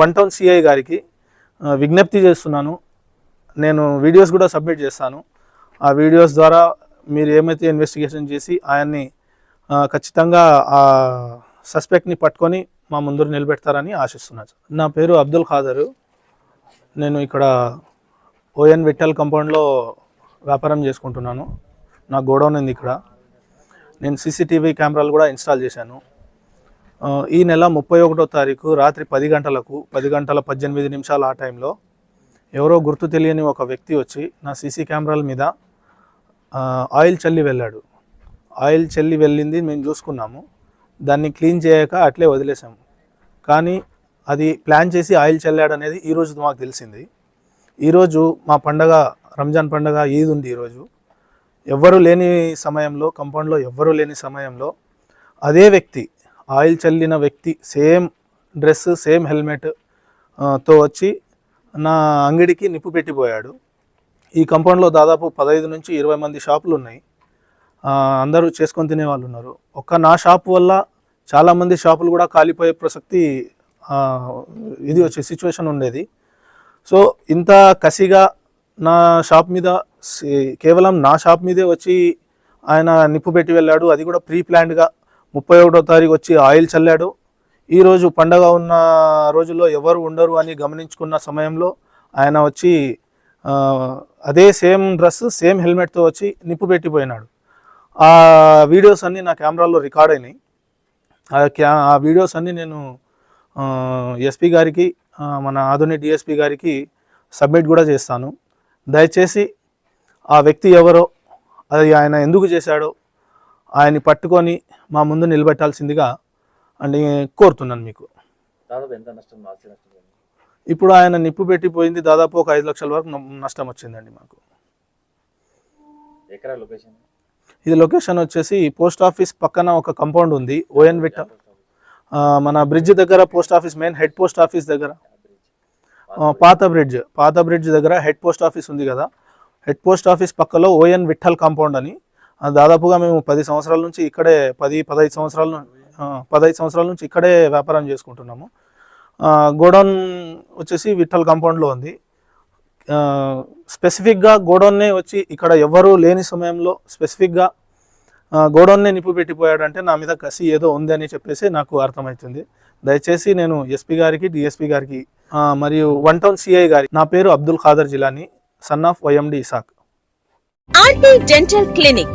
One town CI గారికి విజ్ఞప్తి చేస్తున్నాను. నేను వీడియోస్ కూడా సబ్మిట్ చేస్తాను. ఆ వీడియోస్ ద్వారా మీరు ఏమైతే ఇన్వెస్టిగేషన్ చేసి ఆయన్ని ఖచ్చితంగా ఆ సస్పెక్ట్ని పట్టుకొని మా ముందు నిలబెడతారని ఆశిస్తున్నాను నా పేరు అబ్దుల్ ఖాదరు. నేను ఇక్కడ ఓఎన్ విఠల్ కంపౌండ్లో వ్యాపారం చేసుకుంటున్నాను. నా గోడౌన్ ఉంది ఇక్కడ. నేను సీసీటీవీ కెమెరాలు కూడా ఇన్స్టాల్ చేశాను. ఈ నెల ముప్పై ఒకటో తారీఖు రాత్రి పది గంటలకు పది గంటల పద్దెనిమిది నిమిషాలు ఆ టైంలో ఎవరో గుర్తు తెలియని ఒక వ్యక్తి వచ్చి నా సీసీ కెమెరాల మీద ఆయిల్ చల్లి వెళ్ళాడు. ఆయిల్ చల్లి వెళ్ళింది మేము చూసుకున్నాము. దాన్ని క్లీన్ చేయక అట్లే వదిలేసాము కానీ అది ప్లాన్ చేసి ఆయిల్ చల్లాడు అనేది ఈరోజు మాకు తెలిసింది. ఈరోజు మా పండగ రంజాన్ పండగ ఈద్ ఉంది ఈరోజు ఎవ్వరు లేని సమయంలో కంపౌండ్లో ఎవ్వరూ లేని సమయంలో అదే వ్యక్తి ఆయిల్ చల్లిన వ్యక్తి సేమ్ డ్రెస్ సేమ్ హెల్మెట్తో వచ్చి నా అంగడికి నిప్పు పెట్టిపోయాడు. ఈ కంపౌండ్లో దాదాపు పదహైదు నుంచి ఇరవై మంది షాపులు ఉన్నాయి. అందరూ చేసుకొని తినే వాళ్ళు ఉన్నారు. ఒక్క నా షాప్ వల్ల చాలామంది షాపులు కూడా కాలిపోయే ప్రసక్తి ఇది వచ్చే సిచ్యువేషన్ ఉండేది. సో ఇంత కసిగా నా షాప్ మీద కేవలం నా షాప్ మీదే వచ్చి ఆయన నిప్పు పెట్టి వెళ్ళాడు. అది కూడా ప్రీ ప్లాన్డ్గా ముప్పై ఒకటో తారీఖు వచ్చి ఆయిల్ చల్లాడు. ఈరోజు పండగ ఉన్న రోజుల్లో ఎవరు ఉండరు అని గమనించుకున్న సమయంలో ఆయన వచ్చి అదే సేమ్ డ్రెస్ సేమ్ హెల్మెట్తో వచ్చి నిప్పు పెట్టిపోయినాడు. ఆ వీడియోస్ అన్నీ నా కెమెరాలో రికార్డ్ అయినాయి. ఆ క్యా ఆ వీడియోస్ అన్నీ నేను ఎస్పీ గారికి మన ఆధునిక డిఎస్పీ గారికి సబ్మిట్ కూడా చేస్తాను. దయచేసి ఆ వ్యక్తి ఎవరో అది ఆయన ఎందుకు చేశాడో ఆయన్ని పట్టుకొని మా ముందు నిలబెట్టాల్సిందిగా అని కోరుతున్నాను మీకు? ఇప్పుడు ఆయన నిప్పు పెట్టిపోయింది దాదాపు ఒక ఐదు లక్షల వరకు నష్టం వచ్చిందండి మాకు. ఇది లొకేషన్ వచ్చేసి పోస్ట్ ఆఫీస్ పక్కన ఒక కంపౌండ్ ఉంది ఓఎన్ విట్ట మన బ్రిడ్జ్ దగ్గర post office main head post office దగ్గర. పాత బ్రిడ్జ్ పాత బ్రిడ్జ్ దగ్గర హెడ్ పోస్ట్ ఆఫీస్ ఉంది కదా. హెడ్ పోస్ట్ ఆఫీస్ పక్కలో ఓఎన్ విఠల్ కాంపౌండ్ అని దాదాపుగా మేము పది సంవత్సరాల నుంచి ఇక్కడే పది పదహైదు సంవత్సరాల పదహైదు సంవత్సరాల నుంచి ఇక్కడే వ్యాపారం చేసుకుంటున్నాము. గోడౌన్ వచ్చేసి విఠల్ కాంపౌండ్లో ఉంది. స్పెసిఫిక్గా గోడౌన్నే వచ్చి ఇక్కడ ఎవ్వరూ లేని సమయంలో స్పెసిఫిక్గా గోడౌన్నే నిప్పు పెట్టిపోయాడంటే నా మీద కసి ఏదో ఉంది అని చెప్పేసి నాకు అర్థమవుతుంది దయచేసి నేను ఎస్పీ గారికి డిఎస్పీ గారికి మరియు వన్ టౌన్ సిఐ గారి నా పేరు Abdul Khader Jilani son of YMD Isaq. RT dental clinic.